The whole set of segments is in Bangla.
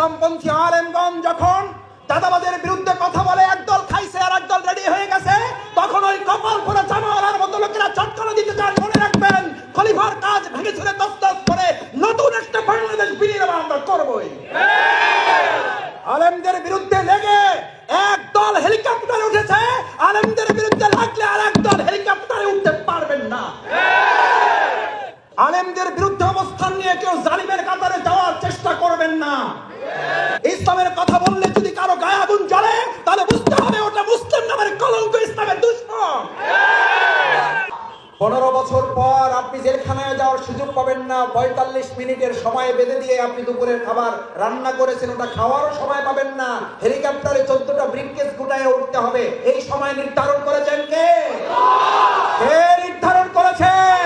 ইসলামপন্থী আলেমগঞ্জ যখন দাদাবাদের বিরুদ্ধে কথা বলে, একদল খাইছে আর একদল রেডি হয়ে গেছে, তখন ওই কপাল পরে জামাওয়ালার মতো লোকেরা চটকানা দিতে চান মনে রাখবেন, খলিফার কাজ ভেঙে ছুড়ে তস্তস করে নতুন একটা বাংলাদেশ বিনির্মাণ আমরা করবই আলেমদের বিরুদ্ধে লেগে এক দল হেলিকপ্টারে উঠেছে আলেমদের বিরুদ্ধে লাগলে আর এক দল হেলিকপ্টারে উঠতে পারবেন না আলেমদের বিরুদ্ধে অবস্থান নিয়ে কেউ জালিমের কাতারে যাওয়ার চেষ্টা করবেন না ইসলামের কথা বললে যদি কারও গায়ে আগুন জ্বলে তাহলে বুঝতে হবে ওটা মুসলিম নামের কলঙ্ক ইসলামের দুশ্মন পনেরো বছর পর আপনি জেলখানায় যাওয়ার সুযোগ পাবেন না। পঁয়তাল্লিশ মিনিটের সময় বেঁধে দিয়ে আপনি দুপুরের খাবার রান্না করেছেন, ওটা খাওয়ারও সময় পাবেন না। হেলিকপ্টারে চোদ্দটা ব্রিককেস গুটায় উঠতে হবে। এই সময় নির্ধারণ করেছেন কে? কে নির্ধারণ করেছেন?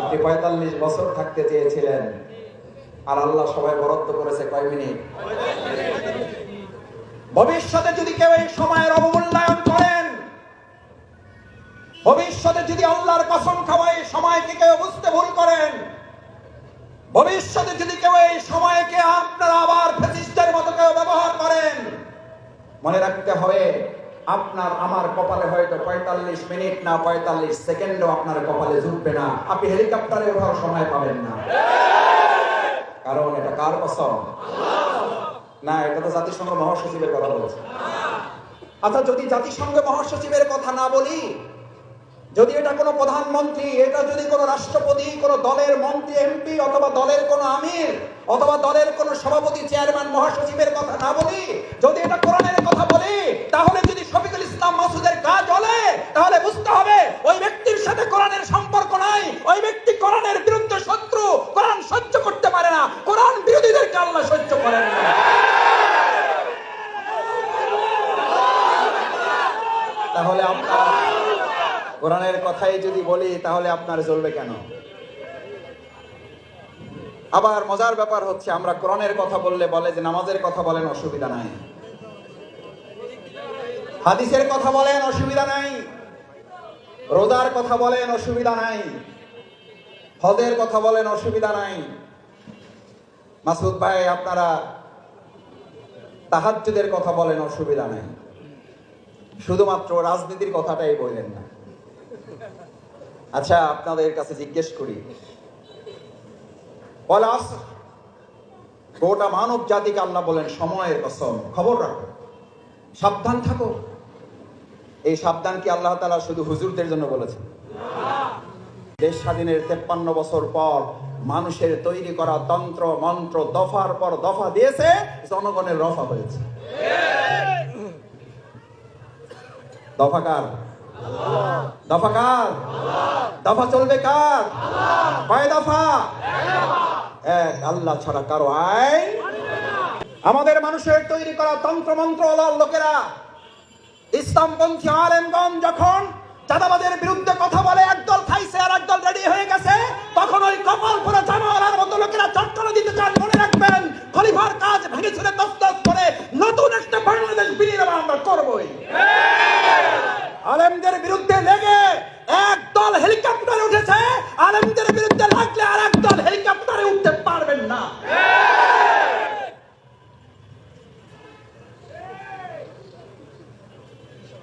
আপনি পঁয়তাল্লিশ বছর থাকতে চেয়েছিলেন, আর আল্লাহ সবাই বরাদ্দ করেছে কয় মিনিট? ভবিষ্যতে যদি কেউ এই সময়ের অবমূল্যায়ন ভবিষ্যতে যদি আল্লাহর কসম খাওয়াই সময়কে কেউ বুঝতে ভুল করেন, ভবিষ্যতে যদি কেউ এই সময়কে আপনারা আবার ফেসিস্টের মতো কেউ ব্যবহার করেন, মনে রাখতে হবে, আপনার আমার কপালে হয়তো পঁয়তাল্লিশ মিনিট না পঁয়তাল্লিশ সেকেন্ডও আপনার কপালে জুটবে না। আপনি হেলিকপ্টারে ওঠার সময় পাবেন না। কারণ এটা কার কসম? না, এটা তো জাতিসংঘ মহাসচিবের কথা বলেছে। আচ্ছা যদি জাতিসংঘ মহাসচিবের কথা না বলি যদি এটা কোনো প্রধানমন্ত্রী, এটা যদি কোনো রাষ্ট্রপতি, কোনো দলের মন্ত্রী, এমপি, অথবা দলের কোনো আমির, অথবা দলের কোনো সভাপতি, চেয়ারম্যান, মহাসচিবের কথা না বলি, যদি এটা কোরআনের কথা বলি, তাহলে যদি শফিকুল ইসলাম মাসুদের কাজ হলে তাহলে বুঝতে হবে ওই ব্যক্তির সাথে কোরআনের সম্পর্ক নাই ওই ব্যক্তি কোরআনের বিরুদ্ধে শত্রু কোরআন সহ্য করতে পারে না কোরআন বিরোধীদেরকে আল্লাহ সহ্য করেন না তাহলে আপনার কোরআনের কথাই যদি বলি, তাহলে আপনার চলবে কেন? আবার মজার ব্যাপার হচ্ছে, আমরা কোরআনের কথা বললে বলে যে নামাজের কথা বলেন, অসুবিধা নাই। হাদিসের কথা বলেন, অসুবিধা নাই। রোজার কথা বলেন, অসুবিধা নাই। হদের কথা বলেন, অসুবিধা নাই। মাসুদ ভাই, আপনারা তাহাজ্জুদের কথা বলেন, অসুবিধা নাই। শুধুমাত্র রাজনীতির কথাটাই বললেন না। আচ্ছা আপনাদের কাছে জিজ্ঞেস করি। গোটা মানব জাতিকে আল্লাহ বলেন সময়ের কসম। খবর রাখো সাবধান থাকো। এই সাবধান কি আল্লাহ তালা শুধু হুজুরদের জন্য বলেছেন? দেশ স্বাধীনের তেপ্পান্ন বছর পর মানুষের তৈরি করা তন্ত্র মন্ত্র দফার পর দফা দিয়েছে জনগণের রফা হয়েছে। দফাকার দফাকার দফা চলবে কার? কয় দফা? এক, আল্লাহ ছাড়া কারও আইন আমাদের মানুষের তৈরি করা তন্ত্রমন্ত্র লোকেরা। ইসলামপন্থী আলেমগঞ্জ যখন চাঁদাবাদের বিরুদ্ধে কথা বলে, একদল খাইছে আর একদল রেডি হয়ে গেছে, তখন ওই কপাল পরে জামাওয়ালার মতো লোকেরা চটকানা দিতে চান, মনে রাখবেন, খলিফার কাজ ভেঙে ছুড়ে করে নতুন একটা বাংলাদেশ বিনির্মাণ আমরা করবই আলেমদের বিরুদ্ধে লেগে এক দল হেলিকপ্টারে উঠেছে আলেমদের বিরুদ্ধে লাগলে আর এক দল হেলিকপ্টারে উঠতে পারবেন না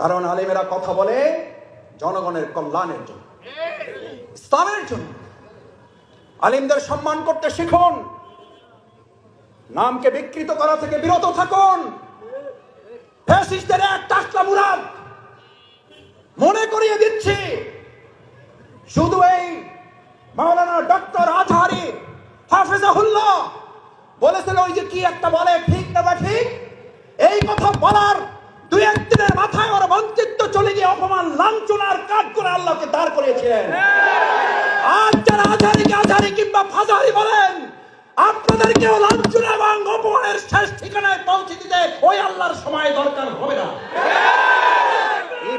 কারণ আলেমেরা কথা বলে জনগণের কল্যাণের জন্য, ইসলামের জন্য। আলিমদের সম্মান করতে শিখুন। নামকে বিকৃত করা থেকে বিরত থাকুন। এক মনে করিয়ে দিচ্ছি। শুধু এই মাওলানা ডক্টর আজহারি হাফিজাহুল্লাহ বলেছিল, ওই যে কি একটা বলে, ঠিক না ঠিক? এই কথা বলার দুই একদিনের মাথায় ওর বঞ্চিত চলে গিয়ে অপমান লাঞ্ছনার কাজ করে আল্লাহকে দাঁড় করিয়েছিলেন। আজ যারা আজহারিকে আজহারি কিংবা ফাজারি বলেন, আপনাদেরকেও লাঞ্ছনা এবং জীবনের শেষ ঠিকানায় পৌঁছে দিতে ওই আল্লাহর সময় দরকার হবে না।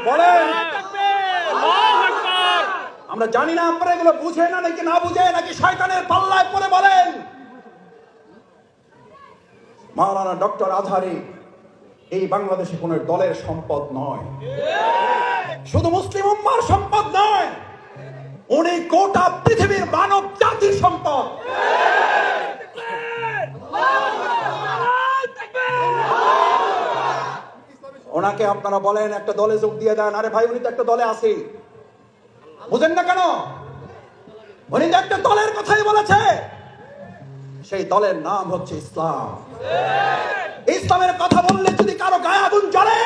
বলেন? আমরা জানি না আপনারা এগুলো বুঝে না নাকি না বুঝে নাকি শয়তানের পাল্লায় পড়ে বলেন। মাওলানা ডক্টর আজহারি এই বাংলাদেশে কোন দলের সম্পদ নয়। শুধু মুসলিম উম্মার সম্পদ নয়, উনি গোটা পৃথিবীর মানব জাতির সম্পদ। ওনাকে আপনারা বলেন, একটা দলে যোগ দিয়ে দেন। আরে ভাই, উনি তো একটা দলে আছে। বুঝেন না কেন? উনি তো একটা দলের কথাই বলেছে। সেই দলের নাম হচ্ছে ইসলাম। ইসলামের কথা বললে যদি কারও গায়ে আগুন জ্বলে